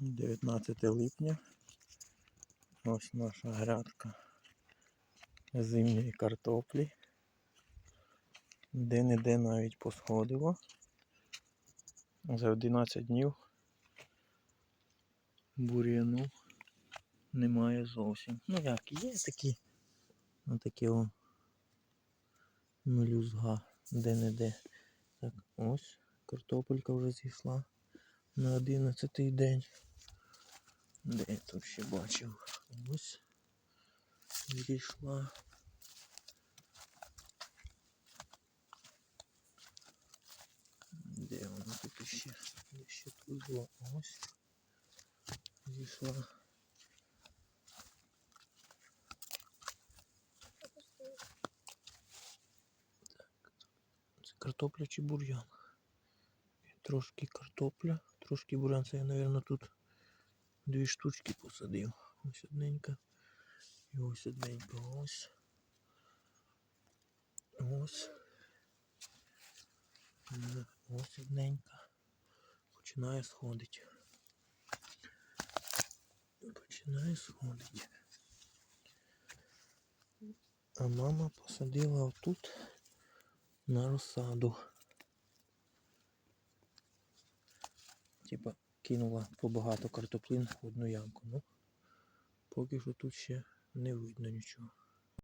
19 липня. Ось наша грядка зимньої картоплі. Де-не-де навіть посходило. За 11 днів бур'яну немає зовсім. Ну як, є такі, ну такі о мелюзга де-не-де. Так, ось картопелька вже зійшла на 11 день. Де я тут ще бачив? Ось зійшла. Де вона тут ще? Де ще тут було? Ось. Зійшла. Це картопля чи бур'ян? Трошки картопля, трошки бурян. Це я, мабуть, тут дві штучки посадив. Ось одненька. І ось одненька. Ось. Ось. Ось одненька. Починає сходити. Починає сходити. А мама посадила отут на розсаду. Типа кинула побагато картоплин в одну ямку. Ну, поки що тут ще не видно нічого.